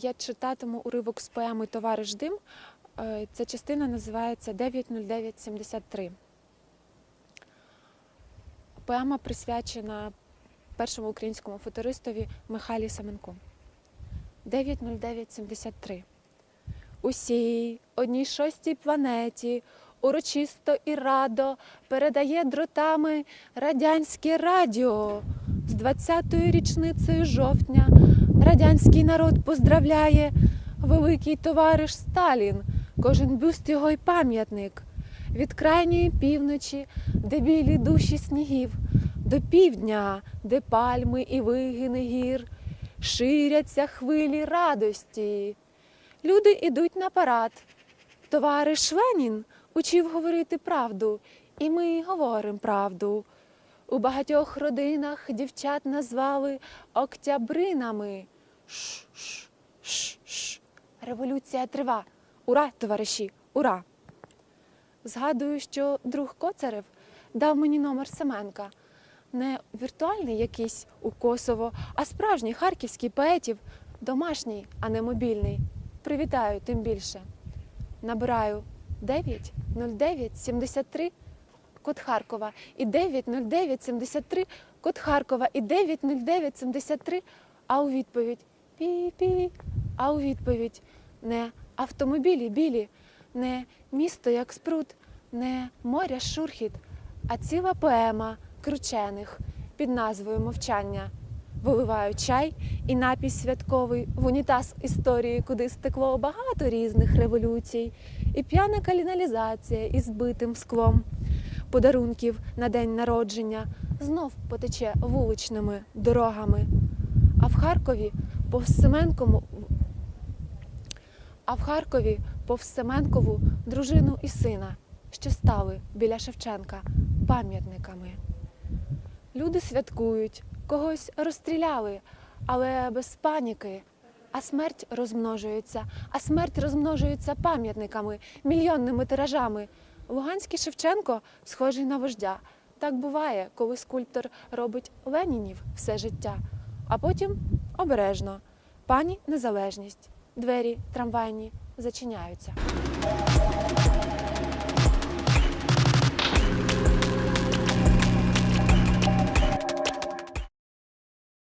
Я читатиму уривок з поеми Товариш Дим. Е, ця частина називається 90973. Поема присвячена першому українському футуристові Михайлі Семенку. 90973. Усій одній шостій планеті урочисто і радо передає дротами радянське радіо. З 20-ї річницею жовтня радянський народ поздравляє великий товариш Сталін, кожен бюст його й пам'ятник. Від крайньої півночі, де білі душі снігів, до півдня, де пальми і вигини гір, ширяться хвилі радості. Люди ідуть на парад. Товариш Ленін учив говорити правду, і ми говоримо правду. У багатьох родинах дівчат назвали октябринами. Ш-ш-ш-ш. Революція трива. Ура, товариші, ура! Згадую, що друг Коцарев дав мені номер Семенка. Не віртуальний якийсь у Косово, а справжній харківський поетів, домашній, а не мобільний. Привітаю тим більше. Набираю 9 09 73 код Харкова і 9 09 73 код Харкова і 9 09 73, а у відповідь пі-пі, а у відповідь не автомобілі білі, не місто як спрут, не моря шурхіт, а ціла поема кручених під назвою Мовчання. Виливаю чай і напій святковий в унітаз історії, куди стекло багато різних революцій, і п'яна каліналізація із збитим склом подарунків на день народження знов потече вуличними дорогами. А в Харкові повз Семенкому а в Харкові повз Семенкову дружину і сина, що стали біля Шевченка пам'ятниками. Люди святкують, когось розстріляли, але без паніки. А смерть розмножується, а смерть розмножується пам'ятниками, мільйонними тиражами. Луганський Шевченко схожий на вождя. Так буває, коли скульптор робить Ленінів все життя, а потім обережно. Пані незалежність. Двері трамвайні зачиняються.